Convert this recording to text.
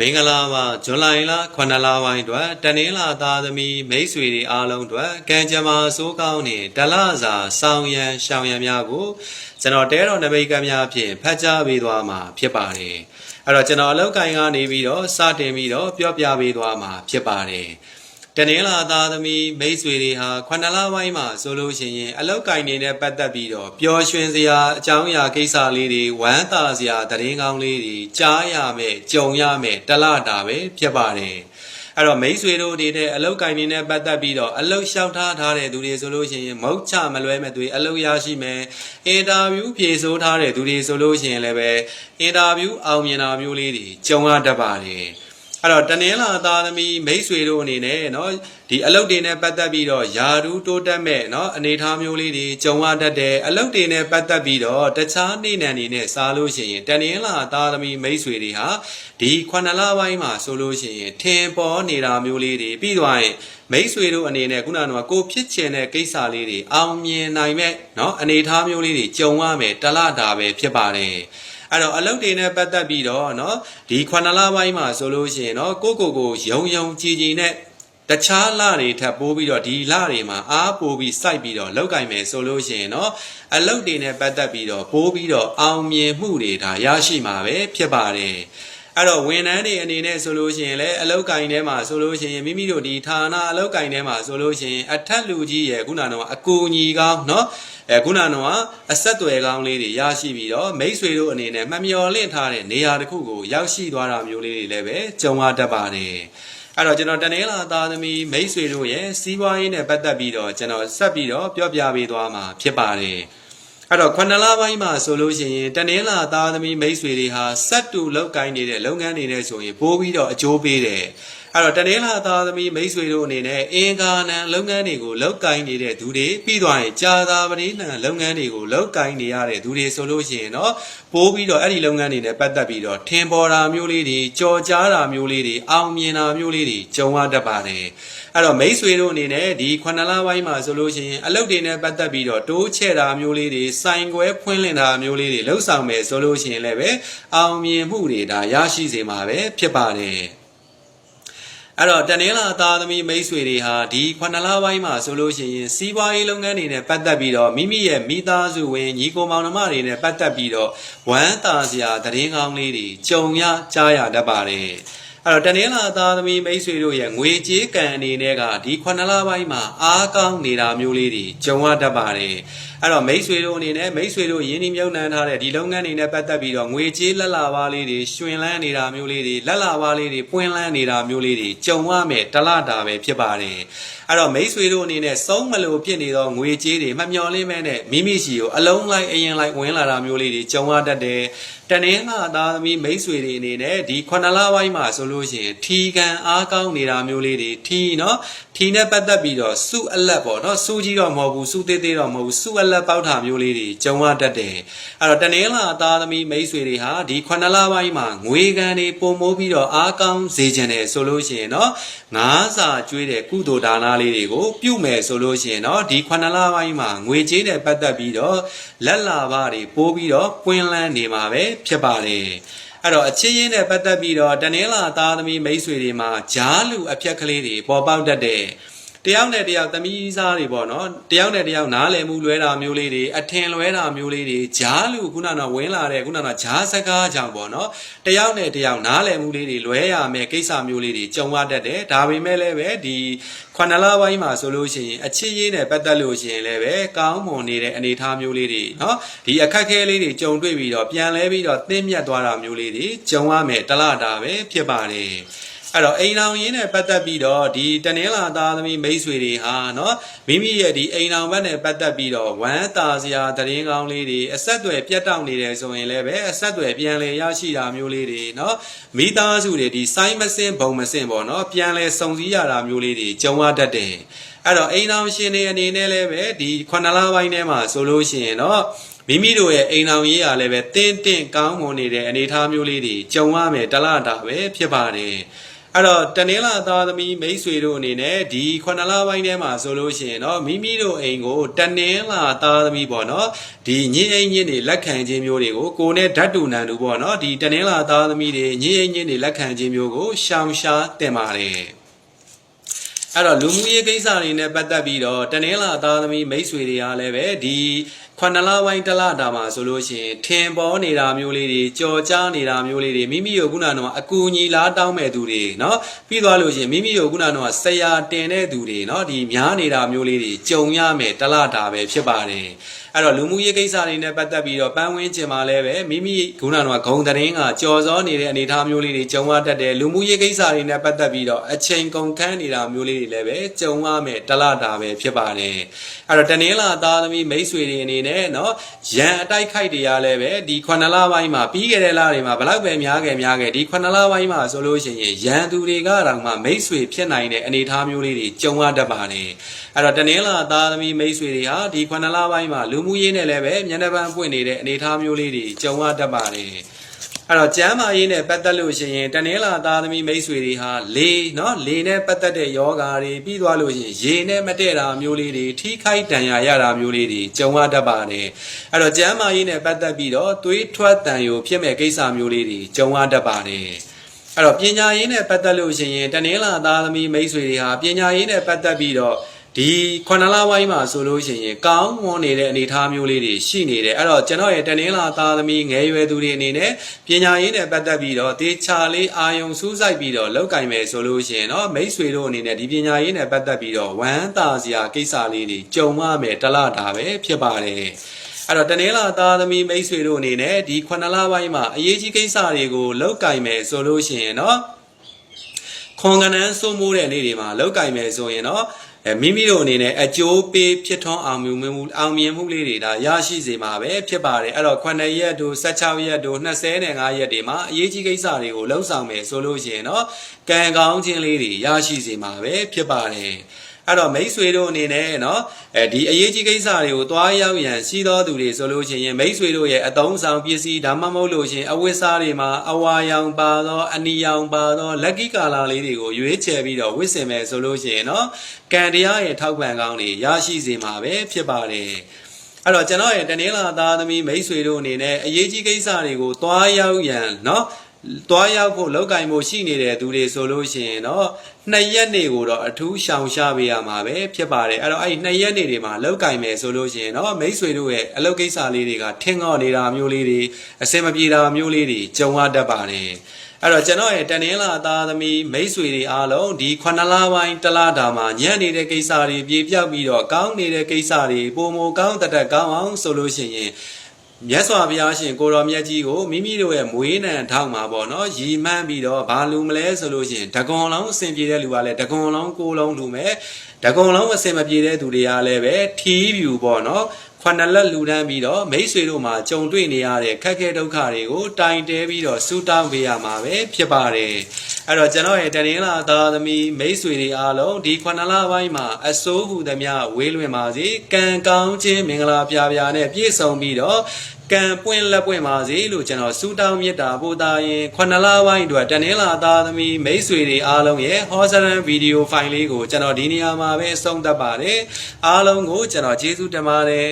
မင်္ဂလာပါဇွန်လလ9လပိုင်းအတွက်တနင်္လာသားသမီးမိတ်ဆွေတွေအားလုံးအတွက်ကံကြမ္မာစိုးကောင်းတဲ့တလစာဆောင်ရန်ရှောင်ရန်များကိုကျွန်တော်တဲတော်နမိတ်ကများဖြင့်ဖတ်ကြားပေးသွားမှာဖြစ်ပါတယ်အဲ့တော့ကျွန်တော်အလောက်ကင်ကနေပြီးတော့စတင်ပြီးတော့ပြောပြပေးသွားမှာဖြစ်ပါတယ် တနင်္လာသားသမီးမိတ်ဆွေတွေဟာ9လပိုင်းမှာဆိုလို့ရှိရင်အလောက်ကင်နေနဲ့ပတ်သက်ပြီးတော့ပျော်ရွှင်စရာအကြောင်းအရာကိစ္စလေးတွေဝမ်းသာစရာသတင်းကောင်းလေးတွေကြားရမယ်ကြုံရမယ်တလတာပဲဖြစ်ပါတယ်အဲ့တော့မိတ်ဆွေတို့တွေတဲ့အလောက်ကင်နေနဲ့ပတ်သက်ပြီးတော့အလောက်လျှောက်ထားထားတဲ့သူတွေဆိုလို့ရှိရင်မုတ်ချမလွဲမဲ့သူတွေအလောက်ရရှိမယ်အင်တာဗျူးဖြေဆိုးထားတဲ့သူတွေဆိုလို့ရှိရင်လည်းပဲအင်တာဗျူးအောင်မြင်တာမျိုးလေးတွေကြုံရတတ်ပါတယ် အဲ့တော့တနင်္လာသားသမီးမိတ်ဆွေတို့အနေနဲ့เนาะဒီအလုတ်တွေနဲ့ပတ်သက်ပြီးတော့ယာရူးတိုးတက်မဲ့เนาะအနေထားမျိုးလေးတွေကြုံရတတ်တယ်အလုတ်တွေနဲ့ပတ်သက်ပြီးတော့တခြားနေနံတွေနဲ့စားလို့ရှိရင်တနင်္လာသားသမီးမိတ်ဆွေတွေဟာဒီ9လပိုင်းမှာဆိုလို့ရှိရင်ထင်ပေါ်နေတာမျိုးလေးတွေပြီးသွားရင်မိတ်ဆွေတို့အနေနဲ့ခုနကကိုဖြစ်ချင်တဲ့ကိစ္စလေးတွေအောင်မြင်နိုင်မဲ့เนาะအနေထားမျိုးလေးတွေကြုံရမယ်တလတာပဲဖြစ်ပါတယ် အဲ့တော့အလုတ်တွေနဲ့ပတ်သက်ပြီးတော့เนาะဒီ9လပိုင်းမှာဆိုလို့ရှိရင်เนาะကိုကိုကိုယုံယုံကြည်ကြည်နဲ့တခြားလတွေထပ်ပိုးပြီးတော့ဒီလတွေမှာအားပိုးပြီးစိုက်ပြီးတော့လောက်ကင်မယ်ဆိုလို့ရှိရင်เนาะအလုတ်တွေနဲ့ပတ်သက်ပြီးတော့ပိုးပြီးတော့အောင်မြင်မှုတွေဒါရရှိမှာပဲဖြစ်ပါတယ် အဲ့တော့ဝန်ထမ်းတွေအနေနဲ့ဆိုလို့ရှိရင်လည်းအလောက်ကင်ထဲမှာဆိုလို့ရှိရင်မိမိတို့ဒီဌာနအလောက်ကင်ထဲမှာဆိုလို့ရှိရင်အထက်လူကြီးရဲ့ခုနကအကူညီကောင်းနော်အဲခုနကအဆက်အသွယ်ကောင်းလေးတွေရရှိပြီးတော့မိတ်ဆွေတို့အနေနဲ့မှမျော်လင့်ထားတဲ့နေရာတစ်ခုကိုရောက်ရှိသွားတာမျိုးလေးတွေလည်းပဲကြုံရတတ်ပါတယ်အဲ့တော့ကျွန်တော်တနင်္လာသားသမီးမိတ်ဆွေတို့ရဲ့စီးပွားရေးနဲ့ပတ်သက်ပြီးတော့ကျွန်တော်ဆက်ပြီးတော့ပြောပြပေးသွားမှာဖြစ်ပါတယ်။ အဲ့တော့9လပိုင်းမှာဆိုလို့ရှိရင်တနင်္လာသားသမီးမိတ်ဆွေတွေဟာစက်တူလောက်ကိုင်းနေတဲ့လုပ်ငန်းတွေနဲ့ဆိုရင်ပိုးပြီးတော့အကျိုးပေးတယ်အဲ့တော့တနင်္လာသားသမီးမိတ်ဆွေတို့အနေနဲ့အင်္ဂါနံလုပ်ငန်းတွေကိုလောက်ကိုင်းနေတဲ့သူတွေပြီးသွားရင်ကြာသာပတိနံလုပ်ငန်းတွေကိုလောက်ကိုင်းနေရတဲ့သူတွေဆိုလို့ရှိရင်တော့ပိုးပြီးတော့အဲ့ဒီလုပ်ငန်းတွေနဲ့ပတ်သက်ပြီးတော့ထင်ပေါ်တာမျိုးလေးတွေကြော်ကြားတာမျိုးလေးတွေအောင်မြင်တာမျိုးလေးတွေကြုံရတတ်ပါတယ်အဲ့တော့မိတ်ဆွေတို့အနေနဲ့ဒီ9လပိုင်းမှာဆိုလို့ရှိရင်အလုပ်တွေနဲ့ပတ်သက်ပြီးတော့တိုးချဲ့တာမျိုးလေးတွေစိုင်ခွဲဖွင့်လှစ်တာမျိုးလေးတွေလှုပ်ဆောင်မယ်ဆိုလို့ရှိရင်လည်းပဲအောင်မြင်မှုတွေဒါရရှိစေမှာပဲဖြစ်ပါတယ် အဲ့တော့တနင်္လာသားသမီးမိတ်ဆွေတွေဟာဒီ9လပိုင်းမှာဆိုလို့ရှိရင်စီးပွားရေးလုပ်ငန်းတွေနဲ့ပတ်သက်ပြီးတော့မိမိရဲ့မိသားစုဝင်ညီကိုမောင်နှမတွေနဲ့ပတ်သက်ပြီးတော့ဝမ်းသာစရာသတင်းကောင်းလေးတွေကြုံရကြားရတတ်ပါတယ်အဲ့ တော့တနင်္လာသားသမီးမိတ်ဆွေတို့ရဲ့ငွေကြေးကံအနေနဲ့ကဒီ9လပိုင်းမှာအားကောင်းနေတာမျိုးလေးတွေကြုံရတတ်ပါတယ်အဲ့တော့မိတ်ဆွေတို့အနေနဲ့မိတ်ဆွေတို့ယင်းဒီမြုပ်နှံထားတဲ့ဒီလုပ်ငန်းတွေနဲ့ပတ်သက်ပြီးတော့ငွေကြေးလက်လာပါလေးတွေရှင်လန်းနေတာမျိုးလေးတွေလက်လာပါလေးတွေပွင့်လန်းနေတာမျိုးလေးတွေကြုံရမယ်တလတာပဲဖြစ်ပါတယ်အဲ့တော့မိတ်ဆွေတို့အနေနဲ့စုံးမလို့ဖြစ်နေသောငွေကြေးတွေမမျော်လင့်မဲနဲ့မိမိရှိကိုအလုံးလိုက်အရင်လိုက်ဝင်လာတာမျိုးလေးတွေကြုံရတတ်တယ်တနင်္လာသားသမီးမိတ်ဆွေတွေအနေနဲ့ဒီ9လပိုင်းမှာဆိုလို့ရှိရင်ထီကန်အားကောင်းနေတာမျိုးလေးတွေထီနော်ထီနဲ့ပတ်သက်ပြီးတော့စုအလက်ပေါ့နော်စုကြီးတော့မဟုတ်ဘူးစုသေးသေးတော့မဟုတ်ဘူးစုအလက်ပေါက်တာမျိုးလေးတွေကြုံရတတ်တယ်အဲ့တော့တနင်္လာသားသမီးမိတ်ဆွေတွေဟာဒီ9လပိုင်းမှာငွေကန်တွေပုံမိုးပြီးတော့အားကောင်းစေခြင်းတယ်ဆိုလို့ရှိရင်နော်ငါးစာကျွေးတဲ့ကုသိုလ်ဒါနလေးတွေကိုပြုမယ်ဆိုလို့ရှိရင်နော်ဒီ9လပိုင်းမှာငွေကြေးနဲ့ပတ်သက်ပြီးတော့လက်လာပါတွေပိုးပြီးတော့ပွင့်လန်းနေမှာပဲဖြစ်ပါတယ် အဲ့တော့အချင်းချင်းနဲ့ပတ်သက်ပြီးတော့တနင်္လာသားသမီးမိတ်ဆွေတွေမှာဂျားလူအဖြက်ကလေးတွေပေါ်ပေါက်တတ်တဲ့တ ယောက်နဲ့တယောက်သမီးစားတွေပေါ့နော်တယောက်နဲ့တယောက်နားလည်မှုလွဲတာမျိုးလေးတွေအထင်လွဲတာမျိုးလေးတွေဂျားလူခုနကဝင်လာတဲ့ခုနကဂျားစကားကြောင့်ပေါ့နော်တယောက်နဲ့တယောက်နားလည်မှုလေးတွေလွဲရမယ်ကိစ္စမျိုးလေးတွေကြုံရတတ်တယ်ဒါပေမဲ့လည်းပဲဒီခွနလပိုင်းမှာဆိုလို့ရှိရင်အချစ်ရေးနဲ့ပတ်သက်လို့ရှိရင်လည်းပဲကောင်းမွန်နေတဲ့အနေအထားမျိုးလေးတွေနော်ဒီအခက်ခဲလေးတွေကြုံတွေ့ပြီးတော့ပြန်လဲပြီးတော့သင်မြတ်သွားတာမျိုးလေးတွေကြုံရမယ်တလတာပဲဖြစ်ပါတယ် အဲ့တော့အိမ်အောင်ရင်းနဲ့ပတ်သက်ပြီးတော့ဒီတနင်္လာသားသမီးမိတ်ဆွေတွေဟာနော်မိမိရဲ့ဒီအိမ်အောင်ဘက်နဲ့ပတ်သက်ပြီးတော့ဝမ်းသာစရာသတင်းကောင်းလေးတွေအဆက်အသွယ်ပြတ်တောက်နေတယ်ဆိုရင်လည်းပဲအဆက်အသွယ်ပြန်လည်ရရှိတာမျိုးလေးတွေနော်မိသားစုတွေဒီစိုင်းမစင်ဘုံမစင်ပေါ့နော်ပြန်လည်စုံစည်းရတာမျိုးလေးတွေကြုံရတတ်တယ်အဲ့တော့အိမ်အောင်ရှင်တွေအနေနဲ့လည်းပဲဒီ9လပိုင်းထဲမှာဆိုလို့ရှိရင်တော့မိမိတို့ရဲ့အိမ်ဆောင်ရေးရာလည်းပဲတင်းတင်းကောင်းမွန်နေတဲ့အနေအထားမျိုးလေးတွေကြုံရမယ်တလားတာပဲဖြစ်ပါတယ် အဲ့တော့တနင်္လာသားသမီးမိတ်ဆွေတို့အနေနဲ့ဒီခုနှစ်လပိုင်းထဲမှာဆိုလို့ရှိရင်တော့မိမိတို့အိမ်ကိုတနင်္လာသားသမီးပေါ့နော်ဒီညင်အိမ်ညင်တွေလက်ခံခြင်းမျိုးတွေကိုကိုနဲ့ဓာတ်တူနံတူပေါ့နော်ဒီတနင်္လာသားသမီးတွေညင်အိမ်ညင်တွေလက်ခံခြင်းမျိုးကိုရှောင်ရှားတင်ပါတယ်အဲ့တော့လူမှုရေးကိစ္စတွေနဲ့ပတ်သက်ပြီးတော့တနင်္လာသားသမီးမိတ်ဆွေတွေအားလည်းပဲဒီ ခွနလပိုင်းတစ်လတာမှာဆိုလို့ရှိရင်ထင်ပေါ်နေတာမျိုးလေးတွေကြော်ကြားနေတာမျိုးလေးတွေမိမိတို့ခုနကတော့အကူအညီလားတောင်းမဲ့သူတွေเนาะပြီးသွားလို့ရှိရင်မိမိတို့ခုနကတော့ဆရာတင်တဲ့သူတွေเนาะဒီများနေတာမျိုးလေးတွေကြုံရမယ်တစ်လတာပဲဖြစ်ပါတယ် အဲ့တော့လူမှုရေးကိစ္စတွေနဲ့ပတ်သက်ပြီးတော့ပန်းဝင်းကျင်မှာလည်းပဲမိမိခုနကတော့ဂုံတရင်ကကြော်စောနေတဲ့အနေအထားမျိုးလေးတွေကြုံရတတ်တယ်လူမှုရေးကိစ္စတွေနဲ့ပတ်သက်ပြီးတော့အချိန်ကုန်ခန်းနေတာမျိုးလေးတွေလည်းပဲကြုံရမယ်တလတာပဲဖြစ်ပါတယ်အဲ့တော့တနင်္လာသားသမီးမိတ်ဆွေတွေအနေနဲ့เนาะရန်အတိုက်ခိုက်တွေကလည်းပဲဒီ9လပိုင်းမှာပြီးခဲ့တဲ့လတွေမှာဘလောက်ပဲများခဲ့များခဲ့ဒီ9လပိုင်းမှာဆိုလို့ရှိရင်ရန်သူတွေကတောင်မှမိတ်ဆွေဖြစ်နိုင်တဲ့အနေအထားမျိုးလေးတွေကြုံရတတ်ပါတယ်အဲ့တော့တနင်္လာသားသမီးမိတ်ဆွေတွေဟာဒီ9လပိုင်းမှာလူမှု ှုမှုရေးနဲ့လည်းပဲမျက်နှာပန်းပွင့်နေတဲ့အနေအထားမျိုးလေးတွေကြုံရတတ်ပါတယ်အဲ့တော့ကျမ်းမာရေးနဲ့ပတ်သက်လို့ရှိရင်တနင်္လာသားသမီးမိတ်ဆွေတွေဟာလေနော်လေနဲ့ပတ်သက်တဲ့ယောဂါတွေပြီးသွားလို့ရှိရင်ရေနဲ့မတည့်တာမျိုးလေးတွေထိခိုက်ဒဏ်ရာရတာမျိုးလေးတွေကြုံရတတ်ပါတယ်အဲ့တော့ကျမ်းမာရေးနဲ့ပတ်သက်ပြီးတော့သွေးထွက်တန်ရုံဖြစ်မဲ့ကိစ္စမျိုးလေးတွေကြုံရတတ်ပါတယ်အဲ့တော့ပညာရေးနဲ့ပတ်သက်လို့ရှိရင်တနင်္လာသားသမီးမိတ်ဆွေတွေဟာပညာရေးနဲ့ပတ်သက်ပြီးတော့ ဒီခုနှစ်လပိုင်းမှာဆိုလို့ရှိရင်ကောင်းမွန်နေတဲ့အနေအထားမျိုးလေးတွေရှိနေတယ်အဲ့တော့ကျွန်တော်ရဲ့တနင်္လာသားသမီးငယ်ရွယ်သူတွေအနေနဲ့ပညာရေးနဲ့ပတ်သက်ပြီးတော့တေချာလေးအာယုံစူးစိုက်ပြီးတော့လောက်ကင်မယ်ဆိုလို့ရှိရင်တော့မိတ်ဆွေတို့အနေနဲ့ဒီပညာရေးနဲ့ပတ်သက်ပြီးတော့ဝမ်းသာစရာကိစ္စလေးတွေကြုံရမယ်တလားတာပဲဖြစ်ပါတယ်အဲ့တော့တနင်္လာသားသမီးမိတ်ဆွေတို့အနေနဲ့ဒီခုနှစ်လပိုင်းမှာအရေးကြီးကိစ္စတွေကိုလောက်ကင်မယ်ဆိုလို့ရှိရင်တော့ခွန်ကနန်းစိုးမိုးတဲ့နေ့တွေမှာလောက်ကင်မယ်ဆိုရင်တော့ အဲမိမိတို့အနေနဲ့အကျိုးပေးဖြစ်ထွန်းအောင်မြင်မှုအောင်မြင်မှုလေးတွေဒါရရှိစေမှာပဲဖြစ်ပါတယ်အဲ့တော့9ရက်တို့16ရက်တို့25ရက်တွေမှာအရေးကြီးကိစ္စတွေကိုလှုံ့ဆော်မယ်ဆိုလို့ရှိရင်တော့ကံကောင်းခြင်းလေးတွေရရှိစေမှာပဲဖြစ်ပါတယ် အဲ့တော့မိတ်ဆွေတို့အနေနဲ့နော်အဲဒီအရေးကြီးကိစ္စတွေကိုသွားရောက်ရန်ရှိသောသူတွေဆိုလို့ရှိရင်မိတ်ဆွေတို့ရဲ့အတုံးဆောင်ပစ္စည်းဒါမှမဟုတ်လို့ရှိရင်အဝတ်စားတွေမှာအဝါရောင်ပါသောအနီရောင်ပါသောလက်ကီကာလာလေးတွေကိုရွေးချယ်ပြီးတော့ဝတ်ဆင်မယ်ဆိုလို့ရှိရင်နော်ကံတရားရဲ့ထောက်ပံ့ကောင်းတွေရရှိစေမှာပဲဖြစ်ပါတယ်အဲ့တော့ကျွန်တော်ရဲ့တနင်္လာသားသမီးမိတ်ဆွေတို့အနေနဲ့အရေးကြီးကိစ္စတွေကိုသွားရောက်ရန်နော် သွားရောက်ဖို့လောက်ကင်ဖို့ရှိနေတဲ့သူတွေဆိုလို့ရှိရင်တော့နှစ်ရက်နေကိုတော့အထူးရှောင်ရှားပေးရမှာပဲဖြစ်ပါတယ်အဲ့တော့အဲ့နှစ်ရက်နေတွေမှာလောက်ကင်မယ်ဆိုလို့ရှိရင်တော့မိတ်ဆွေတို့ရဲ့အလုပ်ကိစ္စလေးတွေကထင်းကောက်နေတာမျိုးလေးတွေအစင်မပြေတာမျိုးလေးတွေကြုံရတတ်ပါတယ်အဲ့တော့ကျွန်တော်ရဲ့တနင်္လာသားသမီးမိတ်ဆွေတွေအားလုံးဒီ9လပိုင်းတလတာမှာညံ့နေတဲ့ကိစ္စတွေပြေပြောက်ပြီးတော့ကောင်းနေတဲ့ကိစ္စတွေပုံမကောင်းတတ်တတ်ကောင်းအောင်ဆိုလို့ရှိရင် မြတ်စွာဘုရားရှင်ကိုတော်မြတ်ကြီးကိုမိမိတို့ရဲ့မွေးနံထောက်မှာပေါ့နော်ရီမှန်းပြီးတော့ဘာလူမလဲဆိုလို့ရှိရင်တကွန်လုံးအဆင်ပြေတဲ့လူကလည်းတကွန်လုံးကိုလုံးလူမဲ့တကွန်လုံးအဆင်မပြေတဲ့သူတွေကလည်းပဲထီးဖြူပေါ့နော်ခွနလက်လူတန်းပြီးတော့မိတ်ဆွေတို့မှာကြုံတွေ့နေရတဲ့ခက်ခဲဒုက္ခတွေကိုတိုင်တဲပြီးတော့စူတောင်းပေးရမှာပဲဖြစ်ပါတယ် အဲ့တော့ကျွန်တော်ရဲ့တရင်လာသားသမီးမိတ်ဆွေတွေအားလုံးဒီခွနလပိုင်းမှာအစိုးဟူသမျှဝေးလွင်ပါစေကံကောင်းခြင်းမင်္ဂလာပြပြနဲ့ပြည့်စုံပြီးတော့ကံပွင့်လက်ပွင့်ပါစေလို့ကျွန်တော်ဆုတောင်းမေတ္တာပို့တာရင်ခွနလပိုင်းအတွက်တနင်္လာသားသမီးမိတ်ဆွေတွေအားလုံးရဲ့ဟောစရန်ဗီဒီယိုဖိုင်လေးကိုကျွန်တော်ဒီနေရာမှာပဲအဆုံးသတ်ပါတယ်အားလုံးကိုကျွန်တော်ကျေးဇူးတင်ပါတယ်